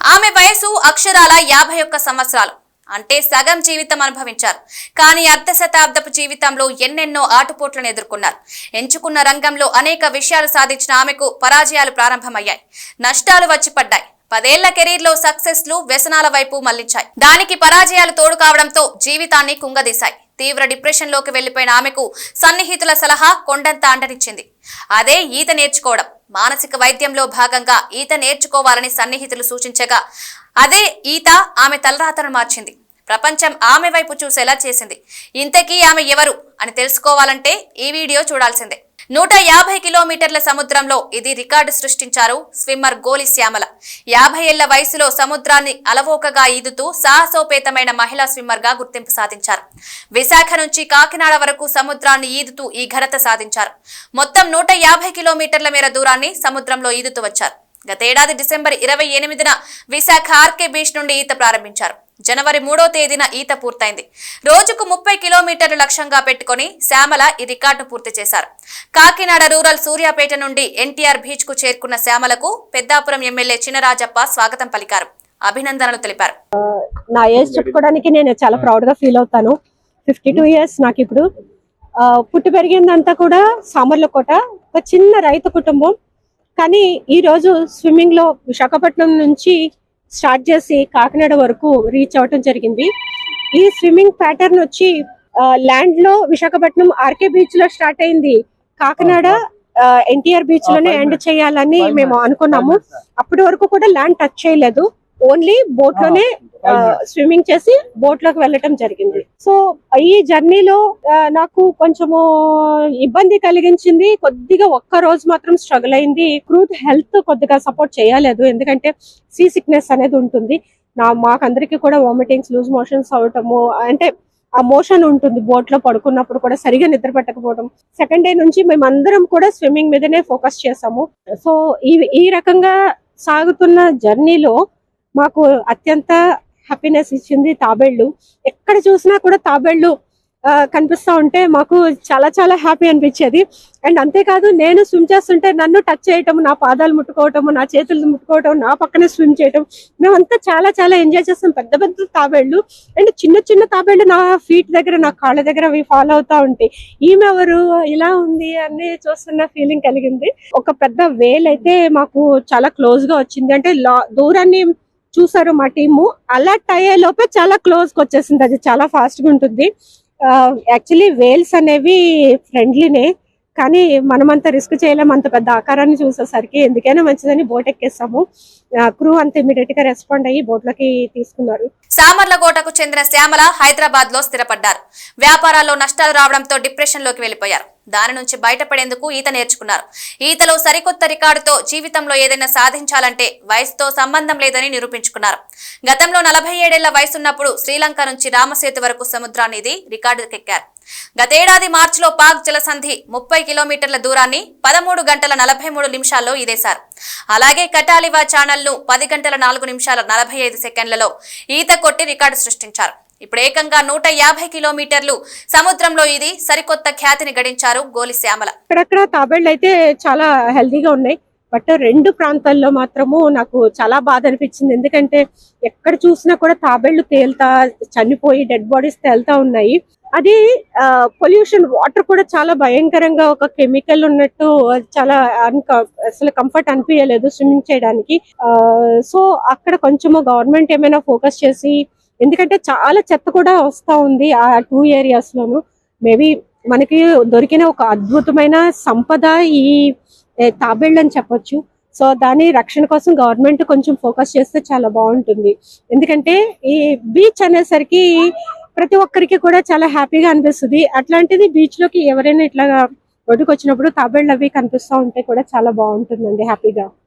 ఆమె వయసు అక్షరాల యాభై ఒక్క సంవత్సరాలు. అంటే సగం జీవితం అనుభవించారు. కానీ అర్ధ శతాబ్దపు జీవితంలో ఎన్నెన్నో ఆటుపోట్లను ఎదుర్కొన్నారు. ఎంచుకున్న రంగంలో అనేక విషయాలు సాధించిన ఆమెకు పరాజయాలు ప్రారంభమయ్యాయి. నష్టాలు వచ్చి పడ్డాయి పదేళ్ళ కెరీర్లో సక్సెస్లు వ్యసనాల వైపు మళ్ళించాయి. దానికి పరాజయాలు తోడు కావడంతో జీవితాన్ని కుంగదీశాయి. తీవ్ర డిప్రెషన్లోకి వెళ్ళిపోయిన ఆమెకు సన్నిహితుల సలహా కొండంత అండనిచ్చింది. అదే ఈత నేర్చుకోవడం. మానసిక వైద్యంలో భాగంగా ఈత నేర్చుకోవాలని సన్నిహితులు సూచించగా అదే ఈత ఆమె తలరాతను మార్చింది. ప్రపంచం ఆమె వైపు చూసేలా చేసింది. ఇంతకీ ఆమె ఎవరు అని తెలుసుకోవాలంటే ఈ వీడియో చూడాల్సిందే. నూట యాభై కిలోమీటర్ల సముద్రంలో ఇది రికార్డు సృష్టించారు స్విమ్మర్ గోలి శ్యామల. యాభై ఏళ్ళ వయసులో సముద్రాన్ని అలవోకగా ఈదుతూ సాహసోపేతమైన మహిళా స్విమ్మర్గా గుర్తింపు సాధించారు. విశాఖ నుంచి కాకినాడ వరకు సముద్రాన్ని ఈదుతూ ఈ ఘనత సాధించారు. మొత్తం నూట యాభై కిలోమీటర్ల మేర దూరాన్ని సముద్రంలో ఈదుతూ వచ్చారు. గతేడాది డిసెంబర్ ఇరవై ఎనిమిదిన విశాఖ ఆర్కే బీచ్ నుండి ఈత ప్రారంభించారు. జనవరి మూడో తేదీన ఈత పూర్తయింది. రోజుకు ముప్పై కిలోమీటర్లు లక్ష్యంగా పెట్టుకుని శ్యామల ఈ రికార్డు పూర్తి చేశారు. కాకినాడ రూరల్ సూర్యాపేట నుండి ఎన్టీఆర్ బీచ్కు చేరుకున్న శ్యామలకు పెద్దాపురం ఎమ్మెల్యే చినరాజప్ప స్వాగతం పలికారు. అభినందనలు తెలిపారు. నా ఏజ్ చెప్పుకోవడానికి నేను చాలా ప్రౌడ్గా ఫీల్ అవుతాను. ఫిఫ్టీ టూ ఇయర్స్ నాకు ఇప్పుడు. పుట్టి పెరిగిందంతా కూడా సామర్లకోట ఒక చిన్న రైతు కుటుంబం. కానీ ఈ రోజు స్విమ్మింగ్లో విశాఖపట్నం నుంచి స్టార్ట్ చేసి కాకినాడ వరకు రీచ్ అవటం జరిగింది. ఈ స్విమ్మింగ్ ప్యాటర్న్ వచ్చి ల్యాండ్లో విశాఖపట్నం ఆర్కే బీచ్లో స్టార్ట్ అయింది. కాకినాడ ఎన్టీఆర్ బీచ్లోనే ఎండ్ చేయాలని మేము అనుకున్నాము. అప్పటి వరకు కూడా ల్యాండ్ టచ్ చేయలేదు. ఓన్లీ బోట్లోనే స్విమ్మింగ్ చేసి బోట్లోకి వెళ్ళటం జరిగింది. సో ఈ జర్నీలో నాకు కొంచెము ఇబ్బంది కలిగించింది. కొద్దిగా ఒక్క రోజు మాత్రం స్ట్రగుల్ అయింది. క్రూత్ హెల్త్ కొద్దిగా సపోర్ట్ చేయలేదు. ఎందుకంటే సీ సిక్నెస్ అనేది ఉంటుంది. నా మాకందరికి కూడా వామిటింగ్స్ లూజ్ మోషన్స్ అవటము అంటే ఆ మోషన్ ఉంటుంది. బోట్లో పడుకున్నప్పుడు కూడా సరిగా నిద్ర పట్టకపోవడం సెకండ్ డే నుంచి మేమందరం కూడా స్విమ్మింగ్ మీదనే ఫోకస్ చేసాము. సో ఈ ఈ రకంగా సాగుతున్న జర్నీలో మాకు అత్యంత హ్యాపీనెస్ ఇచ్చింది తాబేళ్ళు. ఎక్కడ చూసినా కూడా తాబేళ్ళు ఆ, కనిపిస్తా ఉంటే మాకు చాలా చాలా హ్యాపీ అనిపించేది. అండ్ అంతేకాదు నేను స్విమ్ చేస్తుంటే నన్ను టచ్ చేయటం నా పాదాలు ముట్టుకోవటము నా చేతులు ముట్టుకోవటం నా పక్కనే స్విమ్ చేయటం మేమంతా చాలా చాలా ఎంజాయ్ చేస్తాం. పెద్ద పెద్ద తాబేళ్ళు. అండ్ చిన్న చిన్న తాబేళ్ళు నా ఫీట్ దగ్గర నా కాళ్ళ దగ్గర అవి ఫాలో అవుతా ఉంటాయి. ఈమె ఎవరు? ఇలా ఉంది అని చూస్తున్న ఫీలింగ్ కలిగింది. ఒక పెద్ద వేల్ అయితే మాకు చాలా క్లోజ్గా వచ్చింది. అంటే లా- దూరాన్ని చూసారు మా టీము. అలర్ట్ అయ్యే లోపే చాలా క్లోజ్గా వచ్చేసింది అది. చాలా ఫాస్ట్గా ఉంటుంది. యాక్చువల్లీ వేల్స్ అనేవి ఫ్రెండ్లీనే కానీ మనమంత రిస్క్ చేయలేం అంత పెద్ద ఆకారాన్ని చూసేసరికి ఎందుకైనా మంచిదని బోట్ ఎక్కేస్తాము. క్రూ అంత ఇమీడియట్గా రెస్పాండ్ అయ్యి బోట్ తీసుకున్నారు. సామర్లకోటకు చెందిన శ్యామల హైదరాబాద్లో స్థిరపడ్డారు. వ్యాపారాల్లో నష్టాలు రావడంతో డిప్రెషన్లోకి వెళ్ళిపోయారు దాని నుంచి బయటపడేందుకు ఈత నేర్చుకున్నారు. ఈతలో సరికొత్త రికార్డుతో జీవితంలో ఏదైనా సాధించాలంటే వయసుతో సంబంధం లేదని నిరూపించుకున్నారు. గతంలో నలభై ఏడేళ్ళ వయసున్నప్పుడు శ్రీలంక నుంచి రామసేతు వరకు సముద్రాన్ని ఇది రికార్డుకెక్కారు. గతేడాది మార్చిలో పాక్ జలసంధి ముప్పై కిలోమీటర్ల దూరాన్ని పదమూడు గంటల నలభై మూడు నిమిషాల్లో ఇదేశారు అలాగే కటాలివా ఛానల్ను పది గంటల నాలుగు నిమిషాల నలభై ఐదు సెకండ్లలో ఈత కొట్టి రికార్డు సృష్టించారు. ఇప్పుడు ఏకంగా నూట యాభై కిలోమీటర్లు సముద్రంలో ఇది సరికొత్త ఖ్యాతిని గడించారు గోలి శ్యామల. అక్కడక్కడ తాబేళ్ళు అయితే చాలా హెల్దీగా ఉన్నాయి. బట్ రెండు ప్రాంతాల్లో మాత్రము నాకు చాలా బాధ అనిపించింది. ఎందుకంటే ఎక్కడ చూసినా కూడా తాబేళ్ళు తేలుతా చనిపోయి డెడ్ బాడీస్ తేలుతా ఉన్నాయి. అది పొల్యూషన్ వాటర్ కూడా చాలా భయంకరంగా ఒక కెమికల్ ఉన్నట్టు చాలా అసలు కంఫర్ట్ అనిపించలేదు స్విమ్మింగ్ చేయడానికి. సో అక్కడ కొంచెము గవర్నమెంట్ ఏమైనా ఫోకస్ చేసి ఎందుకంటే చాలా చెత్త కూడా వస్తా ఉంది ఆ టూ ఏరియాస్ లోను. మేబీ మనకి దొరికిన ఒక అద్భుతమైన సంపద ఈ తాబేళ్ళు అని చెప్పొచ్చు. సో దాని రక్షణ కోసం గవర్నమెంట్ కొంచెం ఫోకస్ చేస్తే చాలా బాగుంటుంది. ఎందుకంటే ఈ బీచ్ అనేసరికి ప్రతి ఒక్కరికి కూడా చాలా హ్యాపీగా అనిపిస్తుంది. అట్లాంటిది బీచ్లోకి ఎవరైనా ఇట్లా ఒడ్డుకు వచ్చినప్పుడు తాబేళ్ళు అవి కనిపిస్తూ ఉంటే కూడా చాలా బాగుంటుందండి హ్యాపీగా.